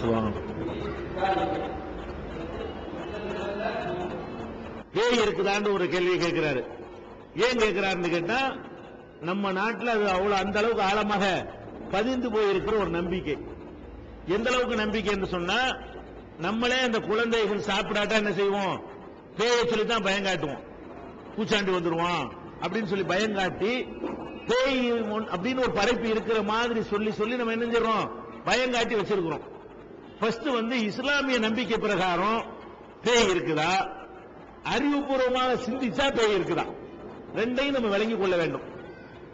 சொல்லுவாங்க பேய் இருக்குதான்னு ஒரு கேள்வி கேட்கிறாரு. ஏன் கேட்கிறாருன்னு கேட்டா நம்ம நாட்டுல அது அவ்வளவு அந்த அளவுக்கு ஆழமாக பதிந்து போயிருக்கிற ஒரு நம்பிக்கை. எந்த அளவுக்கு நம்பிக்கைன்னு சொன்னா நம்மளே அந்த குழந்தைகள் சாப்பிடாட்டா என்ன செய்வோம்? பேயை சொல்லி தான் பயம் காட்டுவோம். பூச்சாண்டி வந்துருவான் அப்படின்னு சொல்லி பயம் காட்டி பேய் அப்படின்னு ஒரு படைப்பு இருக்கிற மாதிரி சொல்லி சொல்லி நம்ம என்ன செய்றோம் பயம் காட்டி வச்சிருக்கிறோம். ஃபர்ஸ்ட் வந்து இஸ்லாமிய நம்பிக்கை பிரகாரம் பேய் இருக்குதா? அறிவுபூர்வமாக சிந்திச்சா பேய் இருக்குதா? ரெண்டையும் நம்ம விளங்கிக் கொள்ள வேண்டும்.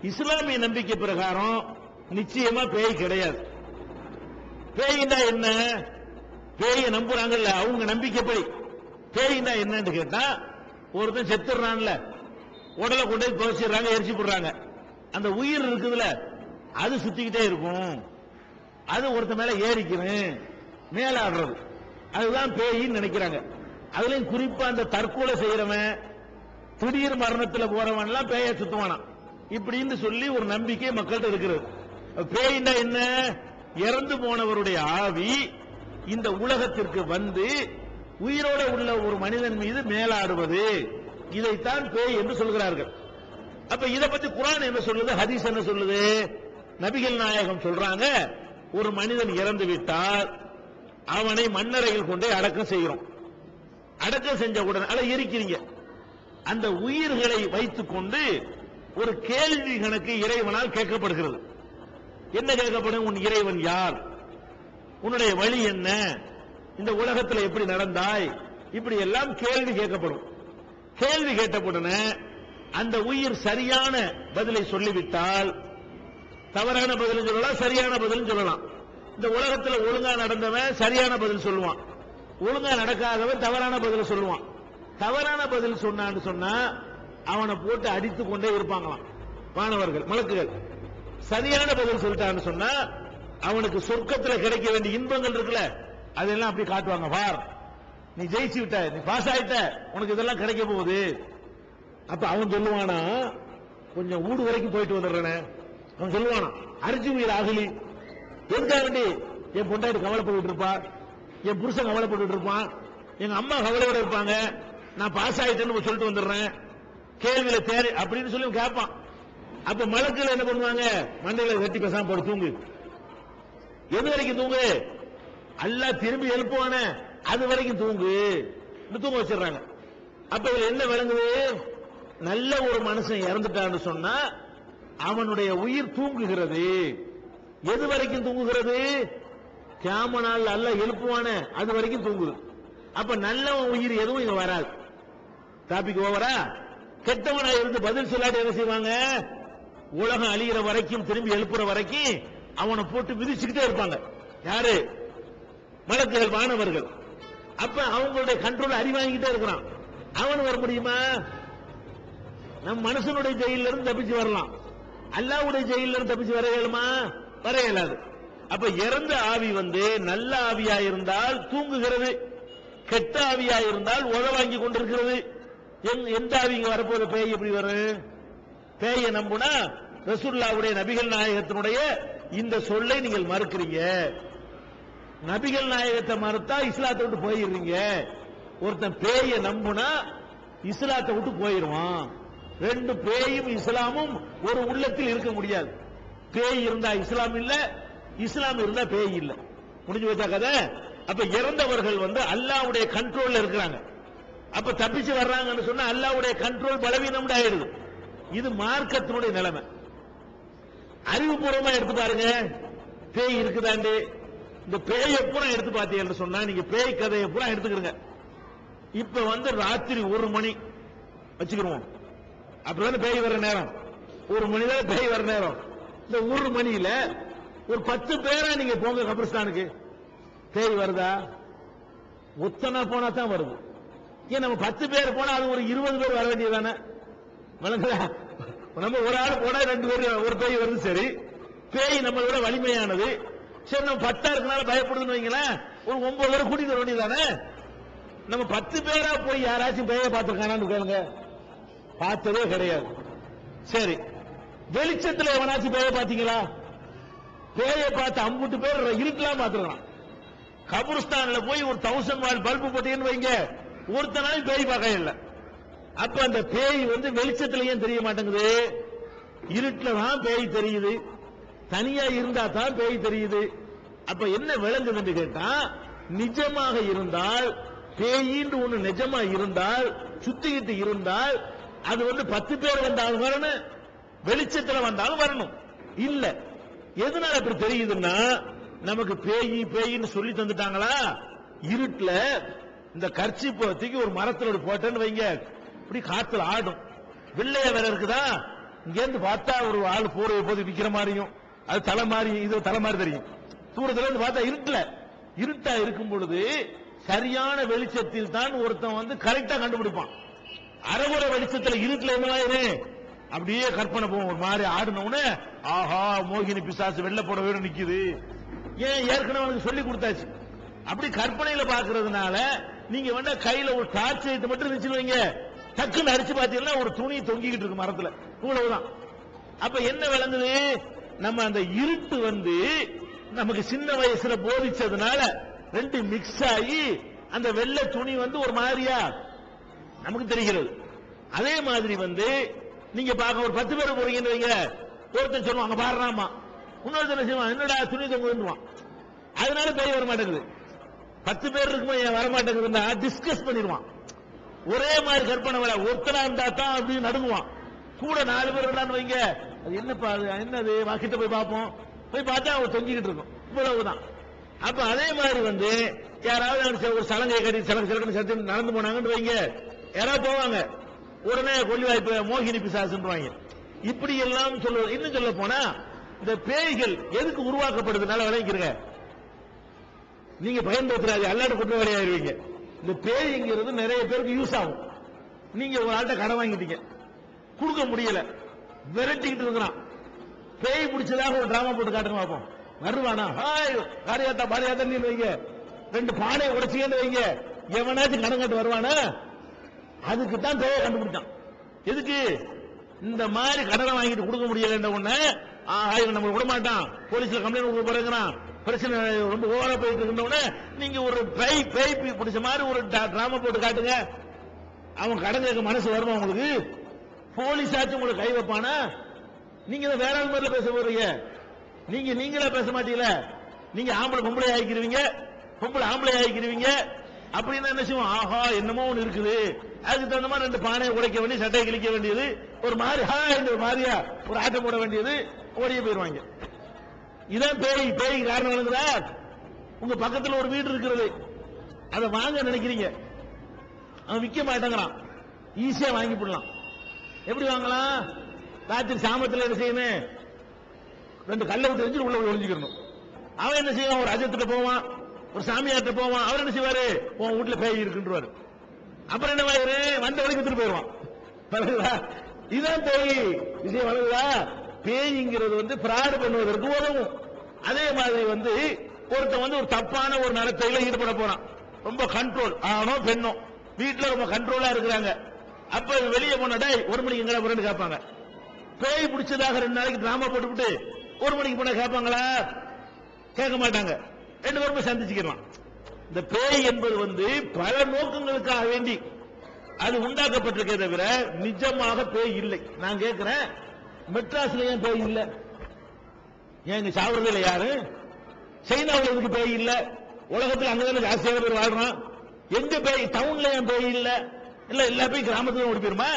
இஸ்லாமிய நம்பிக்கை பிரகாரம் நிச்சயமா பேய் கிடையாது. பேயின்னா என்ன? பேயை நம்புறாங்கல்ல அவங்க நம்பிக்கைப்படி. பேயின்னா என்னன்னு கேட்டா ஒருத்தன் செத்துறான்ல உடலை கொண்டு போய் துவச்சிடுறாங்க எரிச்சு போடுறாங்க. அந்த உயிர் இருக்குதுல அது சுத்திக்கிட்டே இருக்கும். அது ஒருத்தன் மேல ஏறிக்கிறேன் மேலாடுறது. அதுதான் பேயின்னு நினைக்கிறாங்க. அதுலயும் குறிப்பா அந்த தற்கொலை செய்யறவன் திடீர் மரணத்துல போறவன் எல்லாம் பேய சுத்துவானான் இப்படின்னு சொல்லி ஒரு நம்பிக்கை மக்கள்கிட்ட இருக்கிறது. பேயின்னா என்ன? இறந்து போனவருடைய ஆவி இந்த உலகத்திற்கு வந்து உயிரோட உள்ள ஒரு மனிதன் மீது மேலாடுவது. இதைத்தான் பேய் என்று சொல்கிறார்கள். அப்ப இத பத்தி குரான் என்ன சொல்லுது? ஹதீஸ் என்ன சொல்லுது? நபிகள் நாயகம் சொல்றாங்க ஒரு மனிதன் இறந்து விட்டால் அவனை மண்ணறையில் கொண்டு அடக்கம் செய்கிறோம். அடக்கம் செஞ்ச உடனே அட எரிக்கிறீங்க. அந்த உயிர்களை வைத்துக் கொண்டு ஒரு கேள்வி கணக்கு இறைவனால் கேட்கப்படுகிறது. என்ன கேட்கப்படும்? உன் இறைவன் யார்? உன்னுடைய வழி என்ன? இந்த உலகத்தில் எப்படி நடந்தாய்? இப்படி எல்லாம் கேள்வி கேட்கப்படும். கேள்வி கேட்டவுடனே அந்த உயிர் சரியான பதிலை சொல்லிவிட்டால் தவறான பதில் சொல்லலாம் சரியான பதில் சொல்லலாம். இந்த உலகத்துல ஒழுங்கா நடந்தவன் சரியான பதில் சொல்லுவான். ஒழுங்கா நடக்காதவன் தவறான பதில் சொல்லுவான். தவறான பதில் சொன்னான்னு சொன்னா அவனை போட்டு அடித்து கொண்டே இருப்பாங்களாம். மாணவர்கள் மலக்குகள். சரியான பதில் சொல்லிட்டான்னு சொன்னா அவனுக்கு சொர்க்கத்தில் கிடைக்க வேண்டிய இன்பங்கள் இருக்குல்ல அதெல்லாம் அப்படி காட்டுவாங்க. பார் நீ ஜெயிச்சு விட்ட நீ பாஸ் ஆயிட்ட உனக்கு இதெல்லாம் கிடைக்க போகுது. அப்ப அவன் சொல்லுவானா கொஞ்சம் ஊடு வரைக்கும் போயிட்டு வந்துடுறேனே. அவன் சொல்லுவானா அரிசி உயிர் அகலி எதுக்காக வேண்டி என் பொண்டாட்டி கவலைப்பட்டு இருப்பா? என் புருஷன் கவலைப்பட்டு இருப்பான் எங்க அம்மா கவலையோட இருப்பாங்க. நான் பாஸ் ஆயிட்டேன்னு சொல்லிட்டு வந்துடுறேன். கேள்வியில தேர் அப்படின்னு சொல்லி கேட்பான். அப்ப மலக்குல என்ன பண்ணுவாங்க? மண்டையில கட்டி பேசாம போட தூங்கு. எது வரைக்கும் தூங்கு? அல்லா திரும்பி எழுப்புவான. அது வரைக்கும் தூங்கு. தூங்க வச்சிடுறாங்க. அப்ப இதுல என்ன விளங்குது? நல்ல ஒரு மனுஷன் இறந்துட்டான்னு சொன்னா அவனுடைய உயிர் தூங்குகிறது. எது வரைக்கும் தூங்குகிறது? கேம நாள் அல்ல எழுப்புவானே அது வரைக்கும் தூங்குது அப்ப நல்லவன் உயிர் எதுவும் இங்க வராது. டாபிக் ஓவரா கெட்டவனா இருந்து பதில் சொல்லாட்டி என்ன செய்வாங்க? உலகம் அழிகிற வரைக்கும் திரும்பி எழுப்புற வரைக்கும் அவனை போட்டு மிதிச்சுக்கிட்டே இருப்பாங்க. யாரு? மலக்குகள் மாணவர்கள் அப்ப அவங்களுடைய கண்ட்ரோல் அறிவாங்கிட்டே இருக்கிறான். அவன் வர முடியுமா? நம் மனுஷனுடைய ஜெயிலிருந்து தப்பிச்சு வரலாம். அல்லாவுடைய ஜெயிலிருந்து தப்பிச்சு வர இயலுமா? வர இயலாது. அப்ப இறந்த ஆவி வந்து நல்ல ஆவியா இருந்தால் தூங்குகிறது கெட்ட ஆவியா இருந்தால் உழ வாங்கி கொண்டிருக்கிறது. எந்த ஆவி இங்க வரப்போது பேய் எப்படி வரும்? பேயை நம்புனா ரசூல்லாவுடைய நபிகள் நாயகத்தினுடைய இந்த சொல்லை நீங்கள் மறுக்கிறீங்க. நபிகள் நாயகத்தை மறுத்தா இஸ்லாத்தை விட்டு போயிடுறீங்க. ஒருத்தன் பேயை நம்புனா இஸ்லாத்தை விட்டு போயிடுவான். ரெண்டு பேயும் இஸ்லாமும் ஒரு உள்ளத்தில் இருக்க முடியாது. பேய் இருந்தா இஸ்லாம் இல்ல இஸ்லாம் இருந்தா பேய் இல்ல. முடிஞ்சு போச்சா கதை? அப்ப இறந்தவர்கள் வந்து அல்லாவுடைய கண்ட்ரோல்ல இருக்கிறாங்க. அப்ப தப்பிச்சு வர்றாங்கன்னு சொன்னா அல்லாவுடைய கண்ட்ரோல் பலவீனம் ஆயிடுது. இது மார்க்கத்தினுடைய நிலைமை. அறிவுபூர்வமா எடுத்து பாருங்க. பேய் இருக்குதாண்டு? இந்த பேயை பூரா எடுத்து பார்த்தீங்கன்னு சொன்னா நீங்க பேய் கதையை பூரா எடுத்துக்கிறங்க இப்ப வந்து ராத்திரி ஒரு மணி வச்சுக்கிருவோம் வந்து பேய் வர நேரம். ஒரு மணி தான் பேய் வர நேரம். இந்த ஒரு மணியில ஒரு பத்து பேரா நீங்க போங்க கபிரிஸ்தானுக்கு. பேய் வருதா? ஒத்தனா போனா தான் வருது. ஏன் நம்ம பத்து பேர் போனா அது ஒரு இருபது பேர் வர வேண்டியதானே விளங்குதா? நம்ம ஒரு ஆள் போனா ரெண்டு பேர் ஒரு பேய் வருது சரி. பேய் நம்மளை விட வலிமையானது. சரி நம்ம பத்தா இருக்கனால பயப்படுதுன்னு வைங்களேன். ஒரு ஒன்பது பேர் கூட்டிட்டு வர வேண்டியதானே நம்ம பத்து பேரா போய் யாராச்சும் பேய பார்த்திருக்கானான்னு கேளுங்க. பார்த்ததே கிடையாது. சரி. வெளிச்சத்துல எவனாச்சும் பேய பாத்தீங்களா பேய பார்த்து அம்புட்டு பேர் இருட்டலாம் பாத்துருக்கான் கபுருஸ்தான்ல போய் ஒரு தௌசண்ட் வால் பல்பு போட்டீங்கன்னு வைங்க. நாள் பேய் பார்க்க இல்ல. அப்ப அந்த பேய் வந்து வெளிச்சத்திலையும் தெரிய மாட்டேங்குது? இருட்டுல தான் பேய் தெரியுது. தனியா இருந்தா தான் பேய் தெரியுது. அப்ப என்ன விளங்குதுன்னு கேட்டா நிஜமாக இருந்தால் பேயின்னு ஒண்ணு நிஜமா இருந்தால் சுத்திக்கிட்டு இருந்தால் அது வந்து பத்து பேர் வந்தாலும் வரணும். வெளிச்சத்துல வந்தாலும் வரணும். இல்ல எதனால இப்படி தெரியுதுன்னா நமக்கு பேய் பேயின்னு சொல்லி தந்துட்டாங்களா? இருட்டுல இந்த கர்ச்சி தூக்கி ஒரு மரத்துல ஒரு போட்டேன்னு வைங்க. இப்படி காத்துல ஆடும். வெள்ளைய வேற இருக்குதா? இங்க இருந்து பார்த்தா ஒரு ஆள் போற போது நிக்கிற மாதிரியும் அது தலை மாதிரி இது தலை மாதிரி தெரியும். தூரத்துல இருந்து பார்த்தா இருட்டுல. இருட்டா இருக்கும் பொழுது சரியான வெளிச்சத்தில் தான் ஒருத்தன் வந்து கரெக்டா கண்டுபிடிப்பான். அரைகுறை வெளிச்சத்துல இருட்டுல என்ன ஆயிரு அப்படியே கற்பனை போகும் ஒரு மாதிரி ஆடினவுடனே ஆஹா மோகினி பிசாசு வெள்ள போட வேணும் நிக்குது. ஏன் ஏற்கனவே அவனுக்கு சொல்லி கொடுத்தாச்சு. அப்படி கற்பனையில பாக்குறதுனால நீங்க வேணா கையில ஒரு டார்ச் லைட் மட்டும் இருந்துச்சு டக்குன்னு அரிச்சு பாத்தீங்கன்னா ஒரு துணி தொங்கிக்கிட்டு இருக்கு மரத்துல. இவ்வளவுதான். அப்ப என்ன விளங்குது? நம்ம அந்த இருட்டு வந்து நமக்கு சின்ன வயசுல போதிச்சதுனால ரெண்டு மிக்ஸ் ஆகி அந்த வெள்ளை துணி வந்து ஒரு மாதிரியா நமக்கு தெரிகிறது. அதே மாதிரி வந்து நீங்க பார்க்க ஒரு பத்து பேர் போறீங்கன்னு வைங்க. ஒருத்தர் சொல்லுவான் அங்க பாடுறாமா செய்வான் என்னடா துணி தொங்குவான் அதனால பெரிய வர மாட்டேங்குது. பத்து பேர் இருக்குமா ஏன் வர மாட்டேங்குதுன்னா டிஸ்கஸ் பண்ணிடுவான். ஒரே மாதிரி கற்பனை வேலை. ஒருத்தனா இருந்தா தான் அப்படின்னு நடுங்குவான். கூட நாலு பேர் இருந்தான்னு வைங்க. அது என்னப்பா அது என்னது? வாக்கிட்ட போய் பார்ப்போம். போய் பார்த்தா அவன் தொங்கிக்கிட்டு இருக்கும். இவ்வளவுதான். அப்ப அதே மாதிரி வந்து யாராவது ஒரு சலங்கை கட்டி சலங்க சலங்கன்னு சத்தி நடந்து போனாங்கன்னு வைங்க. யாராவது போவாங்க. உடனே கொல்லி வாய்ப்பு மோகினி பிசாசுன்றாங்க இப்படி எல்லாம் சொல்ல இன்னும் சொல்ல போனா இந்த பேய்கள் எதுக்கு உருவாக்கப்படுதுனால விளைவிக்கிறங்க நீங்க பயன்படுத்துறாங்க அல்லாட குற்றவாளி ஆயிருவீங்க இந்த பேய்ங்கிறது நிறைய பேருக்கு யூஸ் ஆகும். நீங்க ஒரு ஆள்கிட்ட கடன் வாங்கிட்டீங்க. கொடுக்க முடியல. விரட்டிக்கிட்டு இருக்கிறான் பேய் பிடிச்சதாக ஒரு டிராமா போட்டு காட்டுங்க பார்ப்போம். வருவானா? ஹாய் காரியாத்தா பாரியாத்தா நீ வைங்க. ரெண்டு பானையை உடைச்சிக்கன்னு வைங்க. எவனாச்சும் கடன் கட்டு வருவானா? அதுக்கு தான் தேவை கண்டுபிடிச்சான். எதுக்கு? இந்த மாதிரி கடனை வாங்கிட்டு கொடுக்க முடியல உடனே ஆஹா இவன் நம்ம விட மாட்டான் போலீஸ்ல கம்ப்ளைண்ட் கொடுக்க போறேங்கிறான் பிரச்சனை ரொம்ப ஓவரா போயிட்டு இருக்கின்ற நீங்க ஒரு பை பை பிடிச்ச மாதிரி ஒரு டிராமா போட்டு காட்டுங்க. அவன் கடன் கேட்க மனசு வருமா உங்களுக்கு? போலீஸ் ஆச்சு உங்களுக்கு கை வைப்பானா? நீங்க தான் வேற மாதிரில பேச போறீங்க. நீங்க நீங்களே பேச மாட்டீங்களா? நீங்க ஆம்பளை பொம்பளை ஆகிக்கிறீங்க பொம்பளை ஆம்பளை ஆகிக்கிறீங்க அப்படின்னா என்ன செய்வோம் ஆஹா என்னமோ ஒன்று இருக்குது. அதுக்கு தகுந்த மாதிரி ரெண்டு பானையை உடைக்க வேண்டிய சட்டையை கிழிக்க வேண்டியது. ஒரு மாதிரி ஹா இந்த ஒரு மாதிரியா ஒரு ஆட்டம் போட வேண்டியது. ஓடிய போயிடுவாங்க. இதான் பேய் பேய் காரணம் விளங்குதா உங்க பக்கத்தில் ஒரு வீடு இருக்கிறது. அதை வாங்க நினைக்கிறீங்க. அவன் விற்க மாட்டேங்கிறான். ஈஸியா வாங்கி போடலாம். எப்படி வாங்கலாம்? ராத்திரி சாமத்தில் என்ன செய்யணும்? ரெண்டு கல்லை விட்டு எரிஞ்சு உள்ள ஒழிஞ்சுக்கணும் அவன் என்ன செய்வான்? ஒரு அஜத்துக்கு போவான். ஒரு சாமியார்ட்ட போவான் அவர் என்ன செய்வாரு? உன் வீட்டுல பேய் இருக்குன்றவாரு. அப்புறம் என்ன வாயிரு? வந்த வரைக்கும் வித்துட்டு போயிடுவான். இதுதான் இதான் பேய். விஷயம் வளருதா? பேய்ங்கிறது வந்து பிராடு பண்ணுவதற்கு உதவும். அதே மாதிரி வந்து ஒருத்தன் வந்து ஒரு தப்பான ஒரு நடத்தையில ஈடுபட போறான். ரொம்ப கண்ட்ரோல் ஆனோ பெண்ணோ. வீட்டுல ரொம்ப கண்ட்ரோலா இருக்கிறாங்க. அப்ப வெளியே போன டேய் ஒரு மணிக்கு எங்கடா போறேன்னு கேட்பாங்க. பேய் பிடிச்சதாக ரெண்டு நாளைக்கு டிராமா போட்டுவிட்டு ஒரு மணிக்கு போனா கேட்பாங்களா? கேட்க மாட்டாங்க. ரெண்டு பேரும் சந்திச்சுக்கலாம். இந்த பேய் என்பது வந்து பல நோக்கங்களுக்காக வேண்டி அது உண்டாக்கப்பட்டிருக்கே தவிர நிஜமாக பேய் இல்லை. நான் கேட்கிறேன் மெட்ராஸ்ல ஏன் பேய் இல்லை? ஏன் இங்க சாவறது யாரு? சைனாவுல எதுக்கு பேய் இல்லை? உலகத்துல அங்கதானே ஜாஸ்தியான பேர் வாழ்றான். எங்க பேய்? டவுன்ல ஏன் பேய் இல்லை? இல்ல எல்லா பேய் கிராமத்துல ஓடி போயிருமா?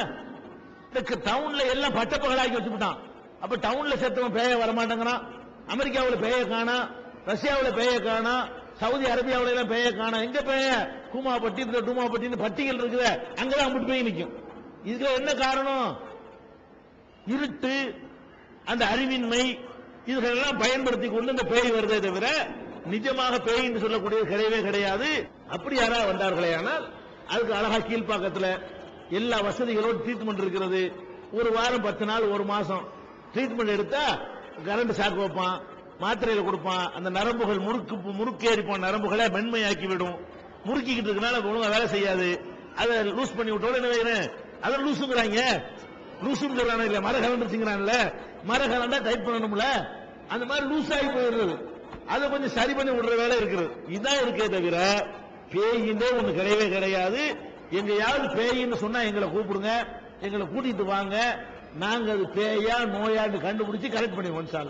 இந்த டவுன்ல எல்லாம் பட்டப்பகலாக்கி வச்சுட்டான் அப்ப டவுன்ல செத்தவன் பேய வரமாட்டேங்கிறான். அமெரிக்காவுல பேய காணா ரஷ்யாவில் பேய காணா சவுதி அரேபியாவில எல்லாம் பேய காணா. எங்க பேய? கூமாப்பட்டி இந்த டூமாப்பட்டின்னு பட்டிகள் இருக்குது. அங்கதான் அம்பிட்டு போய் நிற்கும் இதுல என்ன காரணம்? இருட்டு அந்த அறிவின்மை இதுகளெல்லாம் பயன்படுத்தி கொண்டு இந்த பேய் வருதே தவிர நிஜமாக பேய் என்று சொல்லக்கூடியது கிடையவே கிடையாது. அப்படி யாராவது வந்தார்களே ஆனால் அதுக்கு அழகா கீழ்ப்பாக்கத்தில் எல்லா வசதிகளோடு ட்ரீட்மெண்ட் இருக்கிறது. ஒரு வாரம் பத்து நாள் ஒரு மாசம். ட்ரீட்மெண்ட் எடுத்தா கரண்ட் ஷாக் வைப்பான். மாத்திரையில கொடுப்பான் அந்த நரம்புகள் முறுக்கு முறுக்கேறி போன நரம்புகளை மென்மையாக்கி விடும் முறுக்கிக்கிட்டு இருக்கனால ஒழுங்கா வேலை செய்யாது. அதை லூஸ் பண்ணி விட்டோட என்ன அதை லூசுங்கிறாங்க லூசுன்னு இல்ல மர கலண்டுச்சுங்கிறான்ல மர கலண்டா டைப் பண்ணணும்ல. அந்த மாதிரி லூஸ் ஆகி போயிடுறது. அதை கொஞ்சம் சரி பண்ணி விடுற வேலை இருக்கிறது இதான் இருக்கே தவிர பேயின்றே ஒண்ணு கிடையவே கிடையாது. எங்கேயாவது பேயின்னு சொன்னா எங்களை கூப்பிடுங்க. எங்களை கூட்டிட்டு வாங்க. நாங்க அது பேயா நோயான்னு கண்டுபிடிச்சு கரெக்ட் பண்ணி இன்ஷா